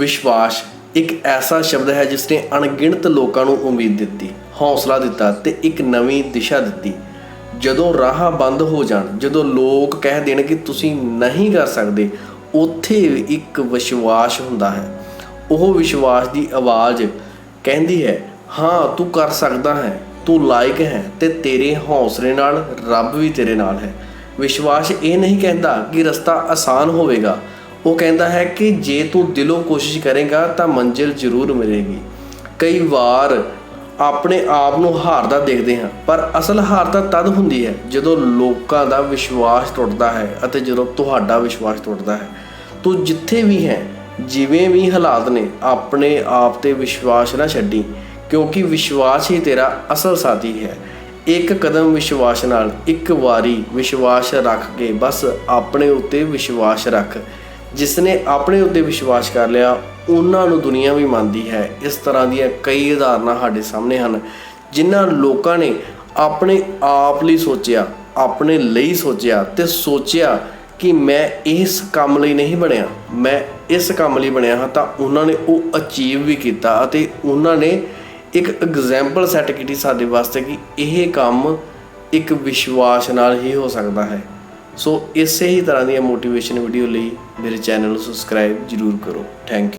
ਵਿਸ਼ਵਾਸ ਇੱਕ ਐਸਾ ਸ਼ਬਦ ਹੈ ਜਿਸ ਨੇ ਅਣਗਿਣਤ ਲੋਕਾਂ ਨੂੰ ਉਮੀਦ ਦਿੱਤੀ, ਹੌਸਲਾ ਦਿੱਤਾ ਤੇ ਇੱਕ ਨਵੀਂ ਦਿਸ਼ਾ ਦਿੱਤੀ। ਜਦੋਂ ਰਾਹਾਂ ਬੰਦ ਹੋ ਜਾਣ, ਜਦੋਂ ਲੋਕ ਕਹਿ ਦੇਣ ਕਿ ਤੁਸੀਂ ਨਹੀਂ ਕਰ ਸਕਦੇ, ਉੱਥੇ ਇੱਕ ਵਿਸ਼ਵਾਸ ਹੁੰਦਾ ਹੈ। ਉਹ ਵਿਸ਼ਵਾਸ ਦੀ ਆਵਾਜ਼ ਕਹਿੰਦੀ ਹੈ, ਹਾਂ, ਤੂੰ ਕਰ ਸਕਦਾ ਹੈ, ਤੂੰ ਲਾਇਕ ਹੈ ਤੇ ਤੇਰੇ ਹੌਸਲੇ ਨਾਲ, ਰੱਬ ਵੀ ਤੇਰੇ ਨਾਲ ਹੈ। ਵਿਸ਼ਵਾਸ ਇਹ ਨਹੀਂ ਕਹਿੰਦਾ ਕਿ ਰਸਤਾ ਆਸਾਨ ਹੋਵੇਗਾ। ਉਹ ਕਹਿੰਦਾ ਹੈ ਕਿ ਜੇ ਤੂੰ ਦਿਲੋਂ ਕੋਸ਼ਿਸ਼ ਕਰੇਗਾ ਤਾਂ ਮੰਜ਼ਿਲ ਜ਼ਰੂਰ ਮਿਲੇਗੀ। ਕਈ ਵਾਰ ਆਪਣੇ ਆਪ ਨੂੰ ਹਾਰਦਾ ਦੇਖਦੇ ਹਾਂ, ਪਰ ਅਸਲ ਹਾਰ ਤਾਂ ਤਦ ਹੁੰਦੀ ਹੈ ਜਦੋਂ ਲੋਕਾਂ ਦਾ ਵਿਸ਼ਵਾਸ ਟੁੱਟਦਾ ਹੈ ਅਤੇ ਜਦੋਂ ਤੁਹਾਡਾ ਵਿਸ਼ਵਾਸ ਟੁੱਟਦਾ ਹੈ। ਤੂੰ ਜਿੱਥੇ ਵੀ ਹੈ, ਜਿਵੇਂ ਵੀ ਹਾਲਾਤ ਨੇ, ਆਪਣੇ ਆਪ ਤੇ ਵਿਸ਼ਵਾਸ ਨਾ ਛੱਡੀ, ਕਿਉਂਕਿ ਵਿਸ਼ਵਾਸ ਹੀ ਤੇਰਾ ਅਸਲ ਸਾਥੀ ਹੈ। ਇੱਕ ਕਦਮ ਵਿਸ਼ਵਾਸ ਨਾਲ ਇੱਕ ਵਾਰੀ ਵਿਸ਼ਵਾਸ ਰੱਖ ਕੇ ਬਸ ਆਪਣੇ ਉੱਤੇ ਵਿਸ਼ਵਾਸ ਰੱਖ। ਜਿਸ ਨੇ ਆਪਣੇ ਉੱਤੇ ਵਿਸ਼ਵਾਸ ਕਰ ਲਿਆ, ਉਹਨਾਂ ਨੂੰ ਦੁਨੀਆ ਵੀ ਮੰਨਦੀ ਹੈ। ਇਸ ਤਰ੍ਹਾਂ ਦੀਆਂ ਕਈ ਉਦਾਹਰਨਾਂ ਸਾਡੇ ਸਾਹਮਣੇ ਹਨ, ਜਿਨ੍ਹਾਂ ਲੋਕਾਂ ਨੇ ਆਪਣੇ ਆਪ ਲਈ ਸੋਚਿਆ, ਆਪਣੇ ਲਈ ਸੋਚਿਆ ਤੇ ਸੋਚਿਆ ਕਿ ਮੈਂ ਇਸ ਕੰਮ ਲਈ ਨਹੀਂ ਬਣਿਆ। ਮੈਂ ਇਸ ਕੰਮ ਲਈ ਬਣਿਆ ਹਾਂ ਤਾਂ ਉਹਨਾਂ ਨੇ ਉਹ ਅਚੀਵ ਵੀ ਕੀਤਾ ਅਤੇ ਉਹਨਾਂ ਨੇ ਇੱਕ ਐਗਜ਼ਾਮਪਲ ਸੈੱਟ ਕੀਤੀ ਸਾਡੇ ਵਾਸਤੇ ਕਿ ਇਹ ਕੰਮ ਇੱਕ ਵਿਸ਼ਵਾਸ ਨਾਲ ਹੀ ਹੋ ਸਕਦਾ ਹੈ। ਸੋ ਇਸੇ ਹੀ ਤਰ੍ਹਾਂ ਦੀਆਂ ਮੋਟੀਵੇਸ਼ਨ ਵੀਡੀਓ ਲਈ ਮੇਰੇ ਚੈਨਲ ਨੂੰ ਸਬਸਕ੍ਰਾਈਬ ਜਰੂਰ ਕਰੋ। Thank you